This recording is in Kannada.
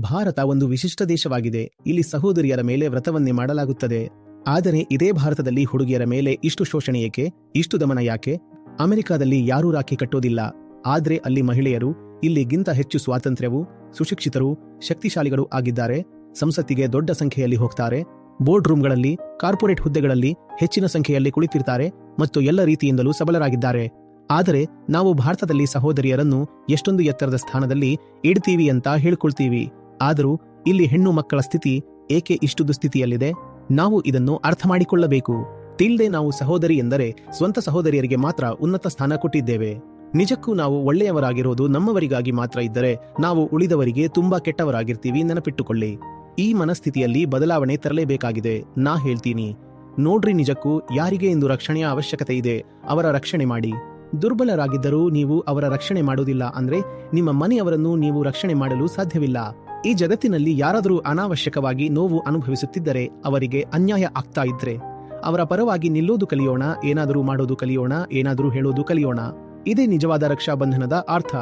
ಭಾರತ ಒಂದು ವಿಶಿಷ್ಟ ದೇಶವಾಗಿದೆ. ಇಲ್ಲಿ ಸಹೋದರಿಯರ ಮೇಲೆ ವ್ರತವನ್ನೇ ಮಾಡಲಾಗುತ್ತದೆ. ಆದರೆ ಇದೇ ಭಾರತದಲ್ಲಿ ಹುಡುಗಿಯರ ಮೇಲೆ ಇಷ್ಟು ಶೋಷಣೆ ಏಕೆ? ಇಷ್ಟು ದಮನ ಯಾಕೆ? ಅಮೆರಿಕಾದಲ್ಲಿ ಯಾರೂ ರಾಖಿ ಕಟ್ಟೋದಿಲ್ಲ. ಆದ್ರೆ ಅಲ್ಲಿ ಮಹಿಳೆಯರು, ಇಲ್ಲಿಗಿಂತ ಹೆಚ್ಚು ಸ್ವಾತಂತ್ರ್ಯವು, ಸುಶಿಕ್ಷಿತರು, ಶಕ್ತಿಶಾಲಿಗಳು ಆಗಿದ್ದಾರೆ. ಸಂಸತ್ತಿಗೆ ದೊಡ್ಡ ಸಂಖ್ಯೆಯಲ್ಲಿ ಹೋಗ್ತಾರೆ. ಬೋರ್ಡ್ ರೂಮ್ಗಳಲ್ಲಿ, ಕಾರ್ಪೊರೇಟ್ ಹುದ್ದೆಗಳಲ್ಲಿ ಹೆಚ್ಚಿನ ಸಂಖ್ಯೆಯಲ್ಲಿ ಕುಳಿತಿರ್ತಾರೆ ಮತ್ತು ಎಲ್ಲ ರೀತಿಯಿಂದಲೂ ಸಬಲರಾಗಿದ್ದಾರೆ. ಆದರೆ ನಾವು ಭಾರತದಲ್ಲಿ ಸಹೋದರಿಯರನ್ನು ಎಷ್ಟೊಂದು ಎತ್ತರದ ಸ್ಥಾನದಲ್ಲಿ ಇಡ್ತೀವಿ ಅಂತ ಹೇಳ್ಕೊಳ್ತೀವಿ. ಆದರೂ ಇಲ್ಲಿ ಹೆಣ್ಣು ಮಕ್ಕಳ ಸ್ಥಿತಿ ಏಕೆ ಇಷ್ಟು ದುಸ್ಥಿತಿಯಲ್ಲಿದೆ? ನಾವು ಇದನ್ನು ಅರ್ಥ ಮಾಡಿಕೊಳ್ಳಬೇಕು ತಿಳ್ದೆ ನಾವು ಸಹೋದರಿ ಎಂದರೆ ಸ್ವಂತ ಸಹೋದರಿಯರಿಗೆ ಮಾತ್ರ ಉನ್ನತ ಸ್ಥಾನ ಕೊಟ್ಟಿದ್ದೇವೆ. ನಿಜಕ್ಕೂ ನಾವು ಒಳ್ಳೆಯವರಾಗಿರೋದು ನಮ್ಮವರಿಗಾಗಿ ಮಾತ್ರ ಇದ್ದರೆ ನಾವು ಉಳಿದವರಿಗೆ ತುಂಬಾ ಕೆಟ್ಟವರಾಗಿರ್ತೀವಿ ನೆನಪಿಟ್ಟುಕೊಳ್ಳಿ. ಈ ಮನಸ್ಥಿತಿಯಲ್ಲಿ ಬದಲಾವಣೆ ತರಲೇಬೇಕಾಗಿದೆ. ನಾ ಹೇಳ್ತೀನಿ. ನೋಡ್ರಿ ನಿಜಕ್ಕೂ ಯಾರಿಗೆ ಇಂದು ರಕ್ಷಣೆಯ ಅವಶ್ಯಕತೆ ಇದೆ? ಅವರ ರಕ್ಷಣೆ ಮಾಡಿ. ದುರ್ಬಲರಾಗಿದ್ದರೂ ನೀವು ಅವರ ರಕ್ಷಣೆ ಮಾಡುವುದಿಲ್ಲ ಅಂದ್ರೆ ನಿಮ್ಮ ಮನೆಯವರನ್ನು ನೀವು ರಕ್ಷಣೆ ಮಾಡಲು ಸಾಧ್ಯವಿಲ್ಲ. ಈ ಜಗತ್ತಿನಲ್ಲಿ ಯಾರಾದರೂ ಅನಾವಶ್ಯಕವಾಗಿ ನೋವು ಅನುಭವಿಸುತ್ತಿದ್ದರೆ ಅವರಿಗೆ ಅನ್ಯಾಯ ಆಗ್ತಾ ಇದ್ರೆ, ಅವರ ಪರವಾಗಿ ನಿಲ್ಲೋದು ಕಲಿಯೋಣ, ಏನಾದರೂ ಮಾಡೋದು ಕಲಿಯೋಣ, ಏನಾದರೂ ಹೇಳೋದು ಕಲಿಯೋಣ. ಇದೇ ನಿಜವಾದ ರಕ್ಷಾಬಂಧನದ ಅರ್ಥ.